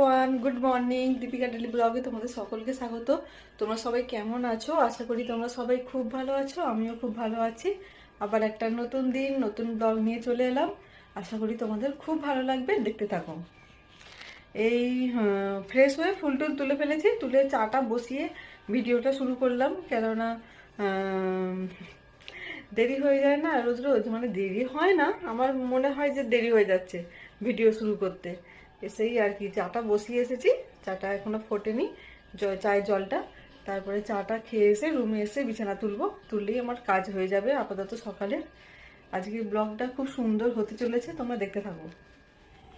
Everyone good morning Deepika daily ব্লগে তোমাদের সকলকে স্বাগত। তোমরা সবাই কেমন আছো? আশা করি তোমরা সবাই খুব ভালো আছো, আমিও খুব ভালো আছি। আবার একটা নতুন দিন, নতুন ব্লগ নিয়ে চলে এলাম। আশা করি তোমাদের খুব ভালো লাগবে, দেখতে থাকো। এই ফ্রেশ হয়ে ফুল টুল তুলে ফেলেছি, তুলে চাটা বসিয়ে ভিডিওটা শুরু করলাম। কেননা দেরি হয়ে যায় না রোজ রোজ মানে দেরি হয় না। আমার মনে হয় যে দেরি হয়ে যাচ্ছে ভিডিও শুরু করতে। এসেই আর কি চাটা বসিয়ে এসেছি। চাটা এখনও ফোটেনি। চায়ের জলটা। তারপরে চাটা খেয়ে এসে রুমে এসে বিছানা তুলবো। তুললেই আমার কাজ হয়ে যাবে আপাতত সকালে। আজকে ব্লগটা খুব সুন্দর হতে চলেছে, তোমরা দেখতে থাকো।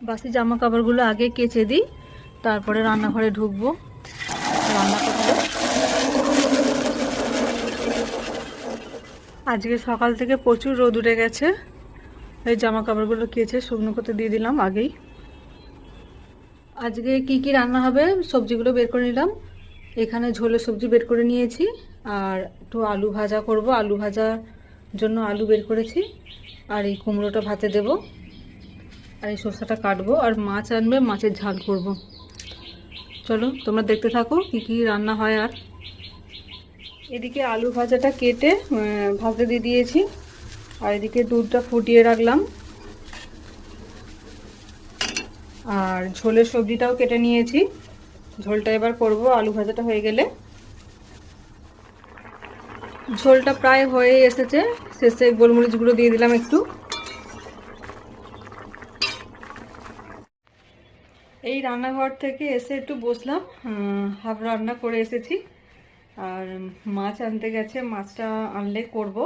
বাসি জামা কাপড়গুলো আগে কেচে দিই, তারপরে রান্নাঘরে ঢুকবো। রান্না আজকে সকাল থেকে প্রচুর রোদ উঠে গেছে। এই জামা কাপড়গুলো কেচে শুকনো করতে দিয়ে দিলাম আগেই। আজকে কি কি রান্না হবে সবজিগুলো বের করে নিলাম। এখানে ঝোলে সবজি বের করে নিয়েছি আর একটু আলু ভাজা করব। আলু ভাজার জন্য আলু বের করেছি আর এই কুমড়োটা ভাতে দেব আর এই শসাটা কাটবো আর মাছ আনবে, মাছের ঝাল করব। চলো তোমরা দেখতে থাকো কি কি রান্না হয় আর। এদিকে আলু ভাজাটা কেটে ভাজতে দিয়ে দিয়েছি। আর এদিকে দুধটা ফুটিয়ে রাখলাম। আর ঝোলের সবজিটাও কেটে নিয়েছি। ঝোলটা এবার করব, আলু ভাজাটা হয়ে গেলে। ঝোলটা প্রায় হয়ে এসেছে। শেষে গোলমরিচ গুঁড়ো দিয়ে দিলাম একটু। এই রান্নাঘর থেকে এসে একটু বসলাম। হাফ রান্না করে এসেছি। আর মাছ আনতে গেছে, মাছটা আনলে করব।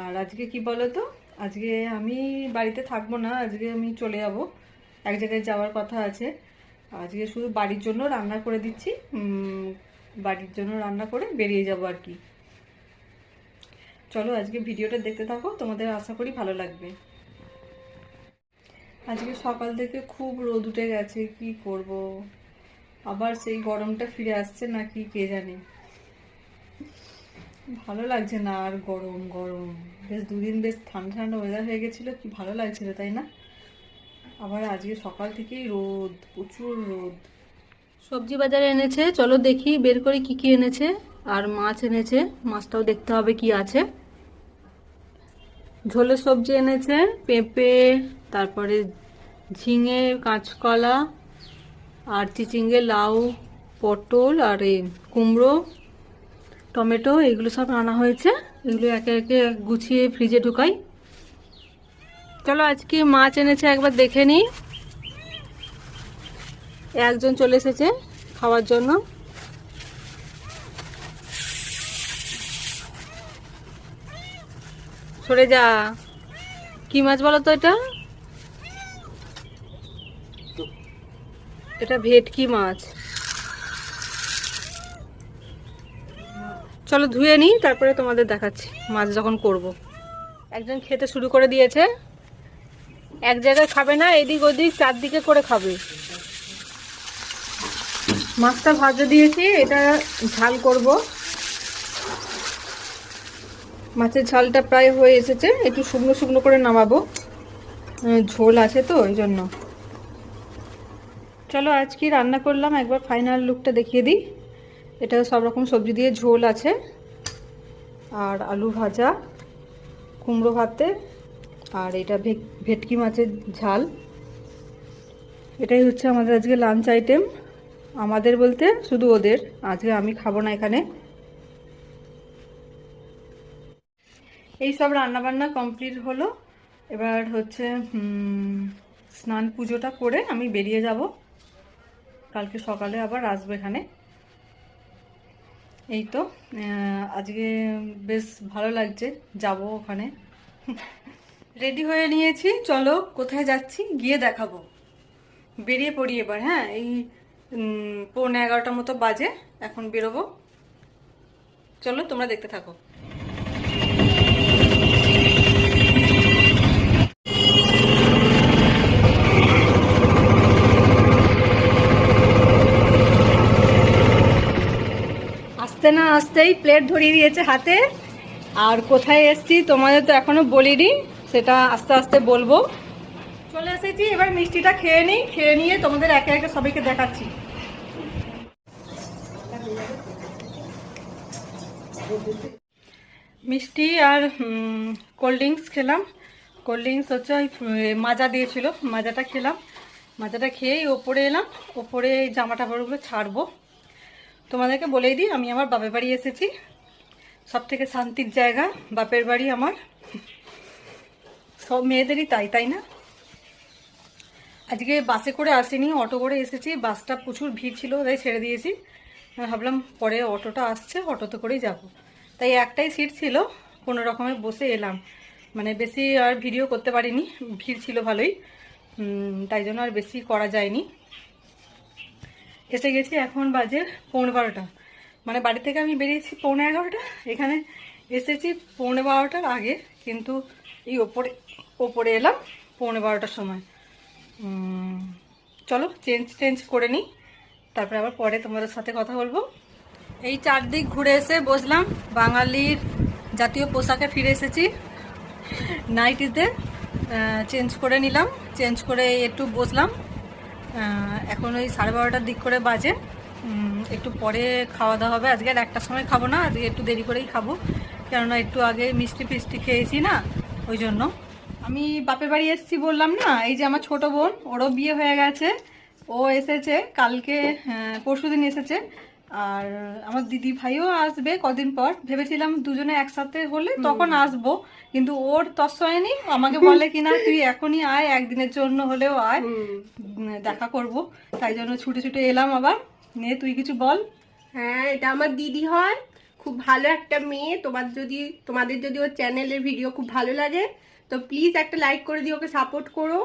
আর আজকে কি বলো তো? আজকে আমি বাড়িতে থাকব না, আজকে আমি চলে যাব। এক জায়গায় যাওয়ার কথা আছে। আজকে শুধু বাড়ির জন্য রান্না করে দিচ্ছি। বাড়ির জন্য রান্না করে বেরিয়ে যাব আর কি। চলো আজকে ভিডিওটা দেখতে থাকো, তোমাদের আশা করি ভালো লাগবে। আজকে সকাল থেকে খুব রোদ উঠে গেছে, কি করব? আবার সেই গরমটা ফিরে আসছে নাকি কে জানে। ভালো লাগছে না আর গরম গরম। বেশ দুদিন বেশ ঠান্ডা ঠান্ডা ওয়েদার হয়ে গেছিল, কি ভালো লাগছিল, তাই না? আবার আজকে সকাল থেকেই রোদ, প্রচুর রোদ। সবজি বাজারে এনেছে, চলো দেখি বের করে কি কি এনেছে, আর মাছ এনেছে, মাছটাও দেখতে হবে কি আছে। ঝোলের সবজি এনেছে, পেঁপে, তারপরে ঝিঙে, কাঁচকলা, আর চিচিঙ্গে, লাউ, পটল, আর এই কুমড়ো, টমেটো, এগুলো সব আনা হয়েছে। এগুলো একে একে গুছিয়ে ফ্রিজে ঢুকাই। চলো, আজকে মাছ এনেছে, একবার দেখে নিই। একজন চলে এসেছে খাওয়ার জন্য। সরে যা। কি মাছ বলো তো এটা? এটা ভেটকি মাছ। চলো, ধুয়ে নিই, তারপরে তোমাদের দেখাচ্ছি মাছ যখন করব। একজন খেতে শুরু করে দিয়েছে। এক জায়গায় খাবে না, এদিক ওদিক, চারদিকে করে খাবে। মাছটা ভাজা দিয়েছি, এটা ঝাল করব। মাছের ঝালটা প্রায় হয়ে এসেছে, একটু শুকনো শুকনো করে নামাবো। ঝোল আছে তো, ওই জন্য। চলো আজ কি রান্না করলাম, একবার ফাইনাল লুকটা দেখিয়ে দিই। এটা সব রকম সবজি দিয়ে ঝোল আছে। আর আলু ভাজা, কুমড়ো ভাতে আর এটা ভেটকি মাছের ঝাল। এটাই হচ্ছে আমাদের আজকে লাঞ্চ আইটেম আমাদের বলতে শুধু ওদের। আজকে আমি খাব না এখানে। এই সব রান্নাবান্না কমপ্লিট হলো। এবার হচ্ছে স্নান পুজোটা করে আমি বেরিয়ে যাব। কালকে সকালে আবার আসব এখানে। এই তো আজকে বেশ ভালো লাগছে। যাব ওখানে। রেডি হয়ে নিয়েছি। চলো, কোথায় যাচ্ছি? গিয়ে দেখাবো। বেরিয়ে পড়ি এবার হ্যাঁ? এই পৌনে এগারোটার মতো বাজে। এখন বেরোবো। চলো, তোমরা দেখতে থাকো। আসতে না আসতেই প্লেট ধরিয়ে দিয়েছে হাতে। আর কোথায় এসছি তোমাদের তো এখনও বলিনি। সেটা আস্তে আস্তে বলব। চলে এসেছি, এবার মিষ্টিটা খেয়ে নিই, খেয়ে নিয়ে তোমাদের একে একে সবাইকে দেখাচ্ছি। মিষ্টি আর কোল্ড ড্রিঙ্কস খেলাম। কোল্ড ড্রিঙ্কস হচ্ছে ওই মাজা দিয়েছিল, মাজাটা খেলাম। মাজাটা খেয়েই ওপরে এলাম, ওপরে এই জামা টাপড়গুলো ছাড়বো। তোমাদেরকে বলেই দিই, আমি আমার বাপের বাড়ি এসেছি। সব থেকে শান্তির জায়গা, বাপের বাড়ি আমার। সব মেয়েদেরই তাই তাই না? আজকে বাসে করে আসিনি, অটো করে এসেছি, বাসটা প্রচুর ভিড় ছিল, তাই ছেড়ে দিয়েছি। ভাবলাম পরে অটোটা আসছে, অটোতে করেই যাব। তাই একটাই সিট ছিল, কোনো রকমে বসে এলাম। মানে বেশি আর ভিডিও করতে পারিনি, ভিড় ছিল ভালোই। তাই জন্য আর বেশি করা যায়নি। এসে গেছি এখন বাজে পৌনে বারোটা। মানে বাড়ি থেকে আমি বেরিয়েছি পৌনে এগারোটা। এখানে এসেছি পৌনে বারোটার আগে, কিন্তু এই ওপরে ওপরে এলাম, পৌনে বারোটার সময়। চলো চেঞ্জ টেঞ্জ করে নিই। তারপরে আবার পরে তোমাদের সাথে কথা বলব। এই চারদিক ঘুরে এসে বসলাম, বাঙালির জাতীয় পোশাকে ফিরে এসেছি। নাইটিতে চেঞ্জ করে নিলাম চেঞ্জ করে একটু বসলাম। এখন ওই সাড়ে বারোটার দিক করে বাজে। একটু পরে খাওয়া দাওয়া হবে। আজকে আর একটার সময় খাব না, আজকে একটু দেরি করেই খাব। কেননা একটু আগে মিষ্টি ফিষ্টি খেয়েছি না, ওই জন্য। আমি বাপের বাড়ি এসেছি বললাম না এই যে আমার ছোট বোন ওরও বিয়ে হয়ে গেছে। ও এসেছে কালকে পরশু দিন এসেছে। আর আমার দিদি ভাইও আসবে কদিন পর। ভেবেছিলাম দুজনে একসাথে হলে তখন আসব কিন্তু ওর তৎসয়নি আমাকে বলে কিনা তুই এখনই আয় একদিনের জন্য হলেও আয়। দেখা করব। তাই জন্য ছুটে ছুটে এলাম আবার। নে তুই কিছু বল। হ্যাঁ এটা আমার দিদি হয়। খুব ভালো একটা মেয়ে। তোমার যদি তোমাদের যদি ওর চ্যানেলের ভিডিও খুব ভালো লাগে তো প্লিজ একটা লাইক করে দিও ওকে সাপোর্ট করো।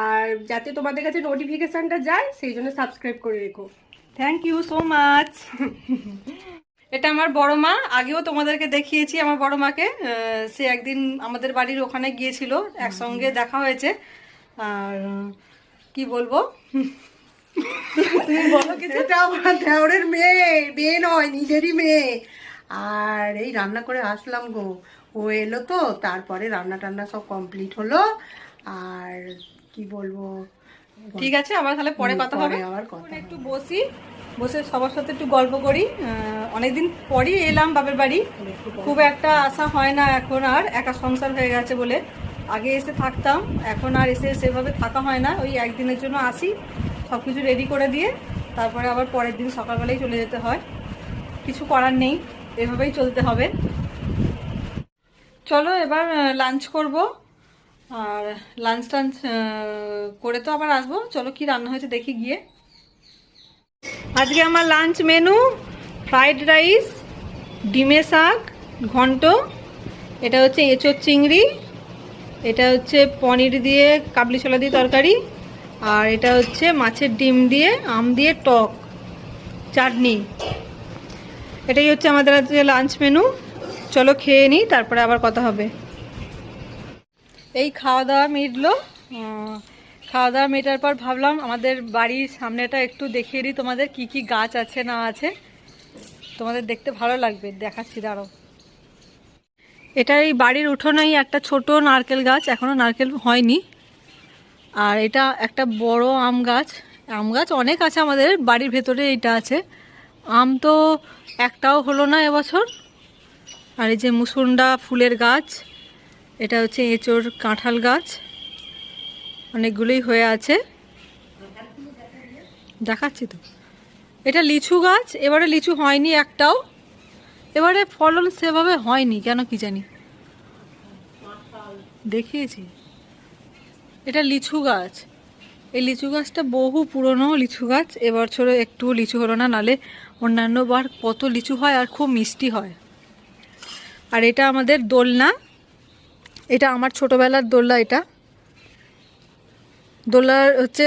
আর যাতে তোমাদের কাছে নোটিফিকেশনটা যায় সেই জন্য সাবস্ক্রাইব করে রেখো। থ্যাংক ইউ সো মাচ এটা আমার বড় মা। আগেও তোমাদেরকে দেখিয়েছি আমার বড় মাকে। সে একদিন আমাদের বাড়ির ওখানে গিয়েছিল একসঙ্গে দেখা হয়েছে। আর কি বলব? তুমি বলো কিছু? এটা আমার দেওরের মেয়ে মেয়ে নয় নিজেরই মেয়ে। আর এই রান্না করে আসলাম গো। ও এলো তো তারপরে রান্না টান্না সব কমপ্লিট হলো। আর কি বলব? ঠিক আছে আবার তাহলে পরে কথা হবে। আবার কথা একটু বসি বসে সবার সাথে একটু গল্প করি। অনেকদিন পরই এলাম বাপের বাড়ি। খুব একটা আশা হয় না এখন আর একা সংসার হয়ে গেছে বলে। আগে এসে থাকতাম এখন আর এসে সেভাবে থাকা হয় না। ওই একদিনের জন্য আসি সব কিছু রেডি করে দিয়ে তারপরে আবার পরের দিন সকালবেলায় চলে যেতে হয়। কিছু করার নেই এভাবেই চলতে হবে। চলো এবার লাঞ্চ করব। আর লাঞ্চ টাঞ্চ করে তো আবার আসব। চলো কি রান্না হয়েছে দেখি গিয়ে। আজকে আমার লাঞ্চ মেনু ফ্রাইড রাইস ডিমের শাক, ঘন্ট। এটা হচ্ছে এঁচোর চিংড়ি। এটা হচ্ছে পনির দিয়ে কাবলি ছোলা দিয়ে তরকারি। আর এটা হচ্ছে মাছের ডিম দিয়ে আম দিয়ে টক, চাটনি। এটাই হচ্ছে আমাদের আজকে লাঞ্চ মেনু চলো খেয়ে নিই তারপরে আবার কথা হবে। এই খাওয়া দাওয়া মিটলো। খাওয়া দাওয়া মেটার পর ভাবলাম আমাদের বাড়ির সামনেটা একটু দেখিয়ে দিই তোমাদের কি কি গাছ আছে না আছে। তোমাদের দেখতে ভালো লাগবে, দেখাচ্ছি, দাঁড়াও। এটা এই বাড়ির উঠোনেই একটা ছোট নারকেল গাছ এখনও নারকেল হয়নি। আর এটা একটা বড় আম গাছ। আম গাছ অনেক আছে আমাদের, বাড়ির ভেতরে এটা আছে। আম তো একটাও হলো না এবছর। আর এই যে মুসুন্ডা ফুলের গাছ, এটা হচ্ছে এঁচোর কাঁঠাল গাছ। অনেকগুলোই হয়ে আছে। দেখাচ্ছি তো। এটা লিচু গাছ, এবারে লিচু হয়নি একটাও। এবারে ফলন সেভাবে হয়নি, কেন কি জানি। দেখিয়েছি। এটা লিচু গাছ। এই লিচু গাছটা বহু পুরনো লিচু গাছ এবছরে একটু লিচু হলো না, নালে অন্যান্য বার কত লিচু হয় আর খুব মিষ্টি হয়। আর এটা আমাদের দোলনা। এটা আমার ছোটোবেলার দোলনা এটা। দোলার হচ্ছে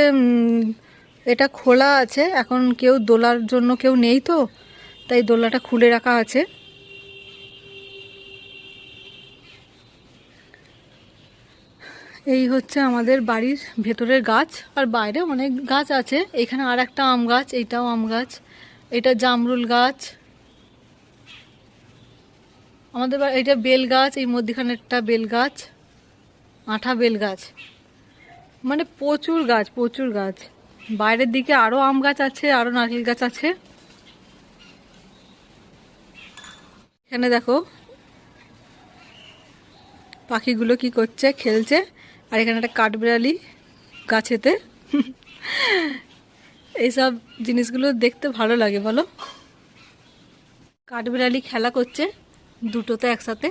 এটা খোলা আছে, এখন কেউ দোলার জন্য কেউ নেই তো, তাই দোলাটা খুলে রাখা আছে। এই হচ্ছে আমাদের বাড়ির ভেতরের গাছ, আর বাইরে অনেক গাছ আছে। এখানে আর একটা আম গাছ, এইটাও আম গাছ। এটা জামরুল গাছ। আমাদের এটা বেল গাছ, এই মধ্যখানে একটা বেল গাছ, আঠা বেল গাছ। মানে প্রচুর গাছ প্রচুর গাছ। বাইরের দিকে আরও আম গাছ আছে, আরও নারকেল গাছ আছে। এখানে দেখো, পাখিগুলো কি করছে, খেলছে। আর এখানে একটা কাঠবিড়ালি গাছেতে। এইসব জিনিসগুলো দেখতে ভালো লাগে, বলো? কাঠবিড়ালি খেলা করছে। দুটোতে একসাথে।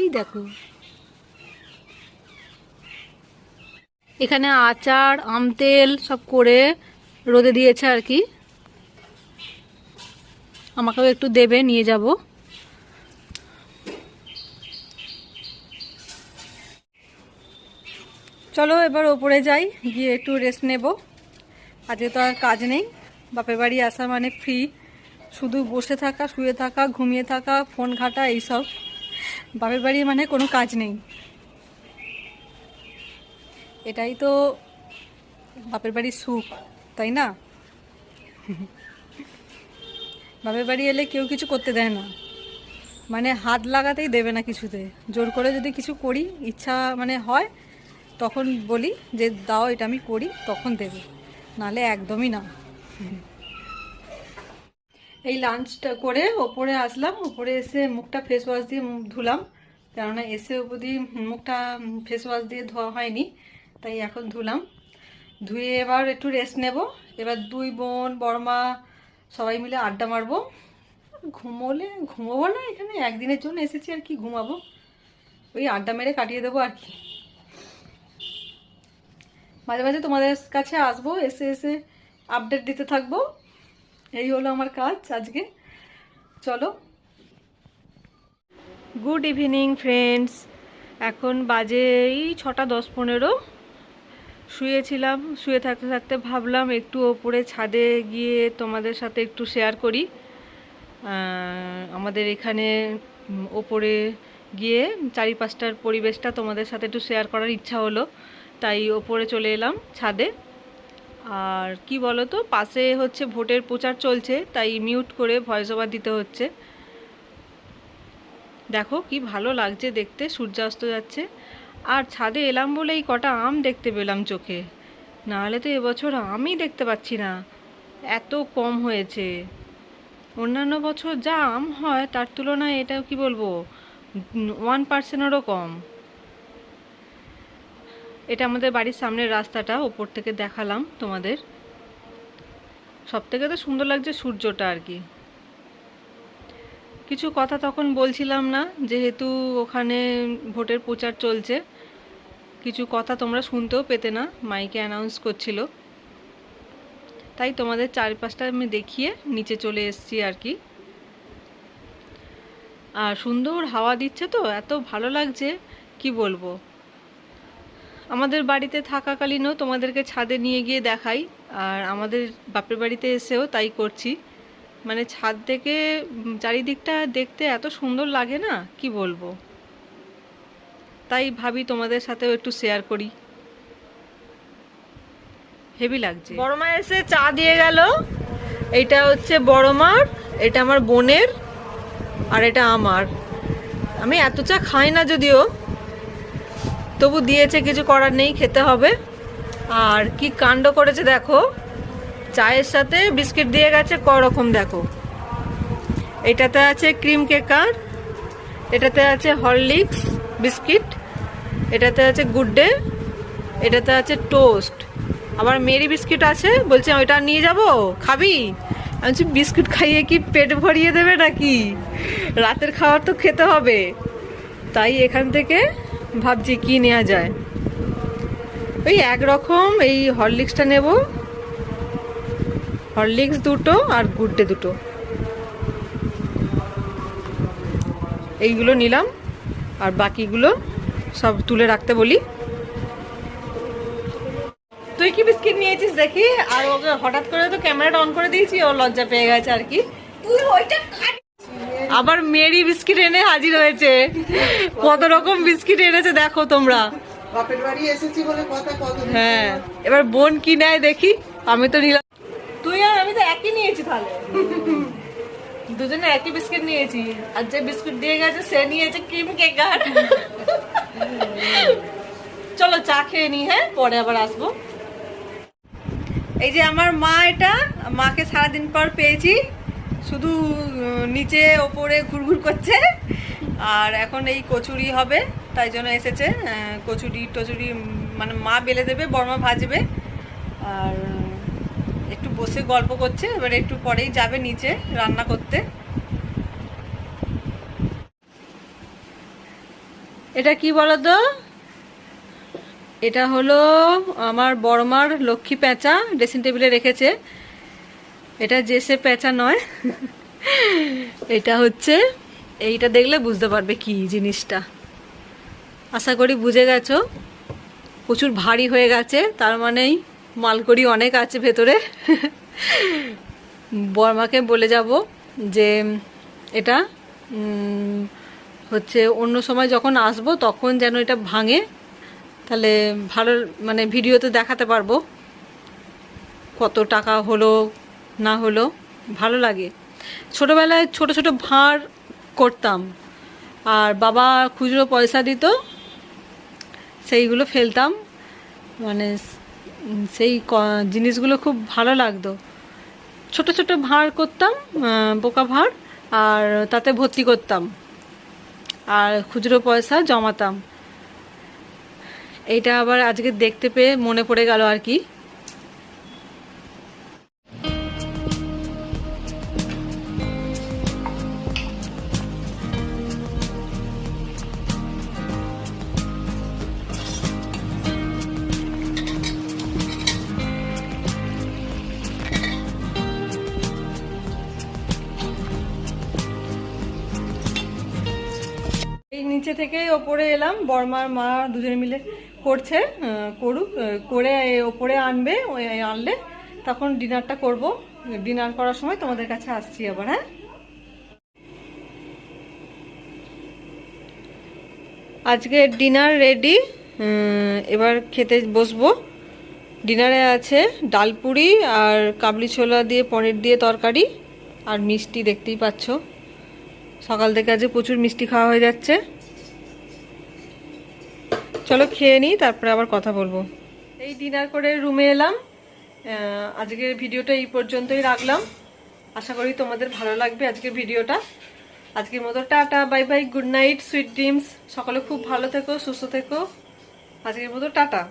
এই দেখো। এখানে আচার, আম তেল সব করে রোদে দিয়েছে আর কি। আমাকেও একটু দেবে, নিয়ে যাব। চলো এবার ওপরে যাই, গিয়ে একটু রেস্ট নেব। আজকে তো আর কাজ নেই। বাপের বাড়ি আসা মানে ফ্রি শুধু বসে থাকা, শুয়ে থাকা, ঘুমিয়ে থাকা, ফোন ঘাটা, এইসব। বাপের বাড়ি মানে কোনো কাজ নেই। এটাই তো বাপের বাড়ির সুখ, তাই না? বাপের বাড়ি এলে কেউ কিছু করতে দেয় না। মানে হাত লাগাতেই দেবে না কিছুতে। জোর করে যদি কিছু করি, ইচ্ছা মানে হয়, তখন বলি যে, দাও, এটা আমি করি, তখন দেবে। নালে একদমই না। এই লাঞ্চটা করে ওপরে আসলাম, ওপরে এসে মুখটা ফেস ওয়াশ দিয়ে ধুলাম। কেননা এসে অবধি মুখটা ফেস ওয়াশ দিয়ে ধোয়া হয়নি, তাই এখন ধুলাম। ধুয়ে এবার একটু রেস্ট নেব। এবার দুই বোন বড়মা সবাই মিলে আড্ডা মারবো। ঘুমোলে, ঘুমোবো না এখানে, একদিনের জন্য এসেছি আর কি ঘুমাবো। ওই আড্ডা মেরে কাটিয়ে দেবো আর কি। মাঝে মাঝে তোমাদের কাছে আসব, এসে এসে আপডেট দিতে থাকব। এই হলো আমার কাজ আজকে। চলো। গুড ইভিনিং ফ্রেন্ডস এখন বাজে এই ছটা দশ পনেরো। শুয়েছিলাম, শুয়ে থাকতে থাকতে ভাবলাম একটু ওপরে ছাদে গিয়ে তোমাদের সাথে একটু শেয়ার করি। আমাদের এখানে ওপরে গিয়ে চারিপাশটার পরিবেশটা তোমাদের সাথে একটু শেয়ার করার ইচ্ছা হলো। তাই ওপরে চলে এলাম ছাদে। আর কি বলো তো পাশে হচ্ছে ভোটের প্রচার চলছে, তাই মিউট করে ভয়েস ওভার দিতে হচ্ছে। দেখো কি ভালো লাগছে দেখতে, সূর্যাস্ত যাচ্ছে। আর ছাদে এলাম বলে এই কটা আম দেখতে পেলাম চোখে। নাহলে তো এবছর আমই দেখতে পাচ্ছি না। এত কম হয়েছে। অন্যান্য বছর যা আম হয়, তার তুলনায় এটা কি বলব ওয়ান পার্সেন্টেরও কম। এটা আমাদের বাড়ির সামনের রাস্তাটা, ওপর থেকে দেখালাম তোমাদের। সব থেকে তো সুন্দর লাগছে সূর্যটা আর কি। কিছু কথা তখন বলছিলাম না, যেহেতু ওখানে ভোটের প্রচার চলছে, কিছু কথা তোমরা শুনতেও পেতে না, মাইকে অ্যানাউন্স করছিল। তাই তোমাদের চারপাশটা আমি দেখিয়ে নিচে চলে এসেছি আর কি। আর সুন্দর হাওয়া দিচ্ছে তো, এত ভালো লাগছে, কি বলব? আমাদের বাড়িতে থাকাকালীনও তোমাদেরকে ছাদে নিয়ে গিয়ে দেখাই। আর আমাদের বাপের বাড়িতে এসেও তাই করছি। মানে ছাদ থেকে চারিদিকটা দেখতে এত সুন্দর লাগে না? কি বলব? তাই ভাবি তোমাদের সাথেও একটু শেয়ার করি। হেভি লাগছে। বড় মা এসে চা দিয়ে গেল। এইটা হচ্ছে বড় মার এটা আমার বোনের, আর এটা আমার। আমি এত চা খাই না যদিও। তবু দিয়েছে কিছু করার নেই, খেতে হবে। আর কি কাণ্ড করেছে দেখো, চায়ের সাথে বিস্কিট দিয়ে গেছে ক রকম দেখো। এটাতে আছে ক্রিম কেকার, এটাতে আছে হরলিক্স বিস্কিট, এটাতে আছে গুড ডে এটাতে আছে টোস্ট। আবার মেরি বিস্কিট আছে, বলছে, ওইটা নিয়ে যাব? খাবি? আমি বলছি, বিস্কুট খাইয়ে কি পেট ভরিয়ে দেবে নাকি? রাতের খাবার তো খেতে হবে। তাই এখান থেকে ভাবছি কি নেওয়া যায়। ওই একরকম এই হরলিক্সটা নেব। হরলিক্স দুটো আর গুড ডে দুটো। এইগুলো নিলাম আর বাকিগুলো সব তুলে রাখতে বলি। তুই কি বিস্কিট নিয়েছিস দেখি? আর ওকে হঠাৎ করে তো ক্যামেরাটা অন করে দিয়েছি, ও লজ্জা পেয়ে গেছে আর কি। তুই ওইটা আবার মেরি বিস্কিট এনে হাজির হয়েছে। কত রকম বিস্কিট এনেছে দেখো তোমরা। হ্যাঁ এবার বোন কি নেয় দেখি আমি তো নিলাম। তুই আর আমি তো একই নিয়েছি তাহলে। দুজনে একই বিস্কিট নিয়েছি। আর যে বিস্কুট দিয়ে গেছে সে নিয়েছে ক্রিম কেকার চলো চা খেয়ে নি হ্যাঁ? পরে আবার আসব। এই যে আমার মা এটা মাকে সারাদিন পর পেয়েছি। শুধু নিচে ওপরে ঘুরঘুর করছে। আর এখন এই কচুরি হবে, তাই জন্য এসেছে কচুরি টচুরি মানে মা বেলে দেবে, বর্মা ভাজবে। আর একটু বসে গল্প করছে, এবার একটু পরেই যাবে নিচে রান্না করতে। এটা কি বলো তো? এটা হলো আমার বড়মার লক্ষ্মী পেঁচা ড্রেসিং টেবিলে রেখেছে। এটা জেসে পেঁচা নয়। এটা হচ্ছে, এইটা দেখলে বুঝতে পারবে কি জিনিসটা। আশা করি বুঝে গেছো। প্রচুর ভারী হয়ে গেছে, তার মানেই মালকড়ি অনেক আছে ভেতরে। বর্মাকে বলে যাব যে, এটা হচ্ছে অন্য সময় যখন আসব তখন যেন এটা ভাঙে, তাহলে ভালো মানে ভিডিওতে দেখাতে পারব। কত টাকা হলো না হলো ভালো লাগে। ছোটোবেলায় ছোট ছোট ভাঁড় করতাম। আর বাবা খুচরো পয়সা দিত, সেইগুলো ফেলতাম। মানে সেই জিনিসগুলো খুব ভালো লাগতো। ছোট ছোট ভাঁড় করতাম বোকা ভাঁড়, আর তাতে ভর্তি করতাম। আর খুচরো পয়সা জমাতাম। এইটা আবার আজকে দেখতে পেয়ে মনে পড়ে গেল আর কি। নিচে থেকে ওপরে এলাম, বর্মার মা দুজনে মিলে করছে করুক করে ওপরে আনবে ওই আনলে, তখন ডিনারটা করব। ডিনার করার সময় তোমাদের কাছে আসছি আবার হ্যাঁ? আজকে ডিনার রেডি এবার খেতে বসবো। ডিনারে আছে ডাল পুরি আর কাবলি ছোলা দিয়ে পনির দিয়ে তরকারি আর মিষ্টি দেখতেই পাচ্ছ। সকাল থেকে আজকে প্রচুর মিষ্টি খাওয়া হয়ে যাচ্ছে। চলো খেয়ে নিই, তারপরে আবার কথা বলব। এই ডিনার করে রুমে এলাম। আজকের ভিডিওটা এই পর্যন্তই রাখলাম। আশা করি তোমাদের ভালো লাগবে আজকের ভিডিওটা। আজকের মতো tata, bye bye, good night, sweet dreams সকলে খুব ভালো থেকো, সুস্থ থেকো। আজকের মতো টাটা।